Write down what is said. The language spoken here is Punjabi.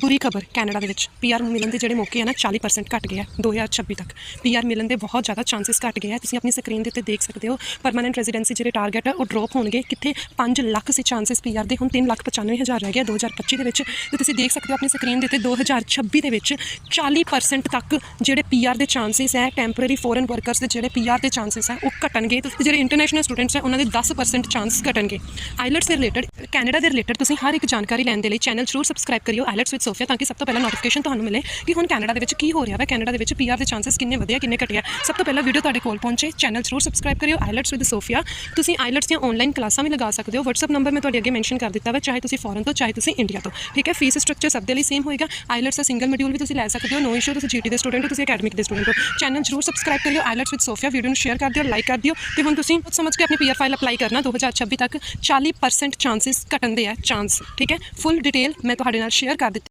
ਬੁਰੀ ਖਬਰ ਕੈਨੇਡਾ ਦੇ ਵਿੱਚ। ਪੀਆਰ ਮਿਲਣ ਦੇ ਜਿਹੜੇ ਮੌਕੇ ਆ ਨਾ 40% ਘਟ ਗਏ ਆ 2026 ਤੱਕ। ਪੀਆਰ ਮਿਲਣ ਦੇ ਬਹੁਤ ਜ਼ਿਆਦਾ ਚਾਂਸਸ ਘਟ ਗਏ ਆ। ਤੁਸੀਂ ਆਪਣੀ ਸਕਰੀਨ ਦੇ ਉੱਤੇ ਦੇਖ ਸਕਦੇ ਹੋ ਪਰਮਨੈਂਟ ਰੈਜ਼ੀਡੈਂਸੀ ਜਿਹੜੇ ਟਾਰਗੇਟ ਆ, ਉਹ ਡ੍ਰੌਪ ਹੋਣਗੇ। ਕਿੱਥੇ? 5 ਲੱਖ ਸੀ ਚਾਂਸਸ ਪੀਆਰ ਦੇ। ਹੁਣ 3 ਲੱਖ 95 ਹਜ਼ਾਰ ਰਹਿ ਗਿਆ 2025 ਦੇ ਵਿੱਚ। ਤੇ ਤੁਸੀਂ ਦੇਖ ਸਕਦੇ ਹੋ ਆਪਣੀ ਸਕਰੀਨ ਦੇ ਉੱਤੇ 2026 ਦੇ ਵਿੱਚ 40% ਤੱਕ ਜਿਹੜੇ ਪੀਆਰ ਦੇ ਚਾਂਸਸ ਹੈ ਟੈਂਪਰੇਰੀ ਫੋਰਨ ਵਰਕਰਸ ਦੇ ਜਿਹੜੇ ਪੀਆਰ ਦੇ ਚਾਂਸਸ ਹੈ ਉਹ ਘਟਣਗੇ। ਤੇ ਜਿਹੜੇ ਇੰਟਰਨੈਸ਼ਨਲ ਸਟੂਡੈਂਟਸ ਹੈ ਉਹਨਾਂ ਦੇ 10% ਚਾਂਸ ਘਟਣਗੇ। ਆਈਲੈਟਸ ਦੇ ਰਿਲੇਟਡ ਕੈਨੇਡਾ ਦੇ ਰਿਲੇਟਡ ਤੁਸੀਂ ਹਰ ਇੱਕ ਜਾਣਕਾਰੀ ਲੈਣ ਦੇ ਲਈ ਚੈਨਲ ਜ਼ਰੂਰ ਸਬਸਕ੍ਰਾਈਬ ਕਰਿਓ। ਆਈਲੈਟਸ ਵਿਦ ਸੋਫੀਆ ਤਾਂ ਕਿ ਸਭ ਤੋਂ ਪਹਿਲਾਂ ਨੋਟੀਫਿਕੇਸ਼ਨ ਤੁਹਾਨੂੰ ਮਿਲੇ ਕਿ ਹੁਣ ਕੈਨੇਡਾ ਦੇ ਵਿੱਚ ਕੀ ਹੋ ਰਿਹਾ ਹੈ ਕੈਨੇਡਾ ਦੇ ਵਿੱਚ ਪੀਆਰ ਦੇ ਚਾਂਸਸ ਕਿੰਨੇ ਵਧਿਆ, ਕਿੰਨੇ ਘਟਿਆ ਸਭ ਤੋਂ ਪਹਿਲਾਂ ਵੀਡੀਓ ਤੁਹਾਡੇ ਕੋਲ ਪਹੁੰਚੇ ਚੈਨਲ ਜ਼ਰੂਰ ਸਬਸਕ੍ਰਾਈਬ ਕਰਿਓ। ਆਈਲੈਟਸ ਵਿਦ ਸੋਫੀਆ ਤੁਸੀਂ ਆਈਲਟਸ ਦੀਆਂ ਆਨਲਾਈਨ ਕਲਾਸਾਂ ਵੀ ਲਗਾ ਸਕਦੇ ਹੋ। WhatsApp ਨੰਬਰ ਮੈਂ ਤੁਹਾਡੇ ਅੱਗੇ ਮੈਂਸ਼ਨ ਕਰ ਦਿੱਤਾ ਵਾ, ਚਾਹੇ ਤੁਸੀਂ ਫੋਰਨ ਤੋਂ, ਚਾਹੇ ਤੁਸੀਂ ਇੰਡੀਆ ਤੋਂ। ਠੀਕ ਹੈ? ਫੀਸ ਸਟਰਕਚਰ ਸਭ ਦੇ ਲਈ ਸੇਮ ਹੋਏਗਾ। ਆਈਲਟਸ ਦਾ ਸਿੰਗਲ ਮੋਡਿਊਲ ਵੀ ਤੁਸੀਂ ਲੈ ਸਕਦੇ ਹੋ। ਨੋ ਇਸ਼ੂ ਤੁਸੀਂ ਜੀਟੀ ਦੇ ਸਟੂਡੈਂਟ ਹੋ, ਤੁਸੀਂ ਅਕੈਡਮਿਕ ਦੇ ਸਟੂਡੈਂਟ ਹੋ। ਚੈਨਲ ਜ਼ਰੂਰ ਸਬਸਕ੍ਰਾਈਬ ਕਰਿਓ। ਆਈਲੈਟਸ ਵਿਦ ਸੋਫੀਆ ਵੀਡੀਓ ਨੂੰ ਸ਼ੇਅਰ ਕਰ ਦਿਓ ਲਾਈਕ ਕਰ ਦਿਓ। ਤੇ ਹੁਣ ਤੁਸੀਂ ਸਮਝ ਕੇ ਆਪਣੀ ਪੀਆਰ ਫਾਈਲ ਅਪਲਾਈ ਕਰਨਾ। 2026 ਤੱਕ 40% ਚਾਂਸਸ ਘਟਣ ਦੇ ਆ ਚਾਂਸ ਠੀਕ ਹੈ? ਫੁੱਲ ਡਿਟੇਲ ਮੈਂ ਤੁਹਾਡੇ ਨਾਲ ਸ਼ੇਅਰ ਕਰ ਦਿੱਤੀ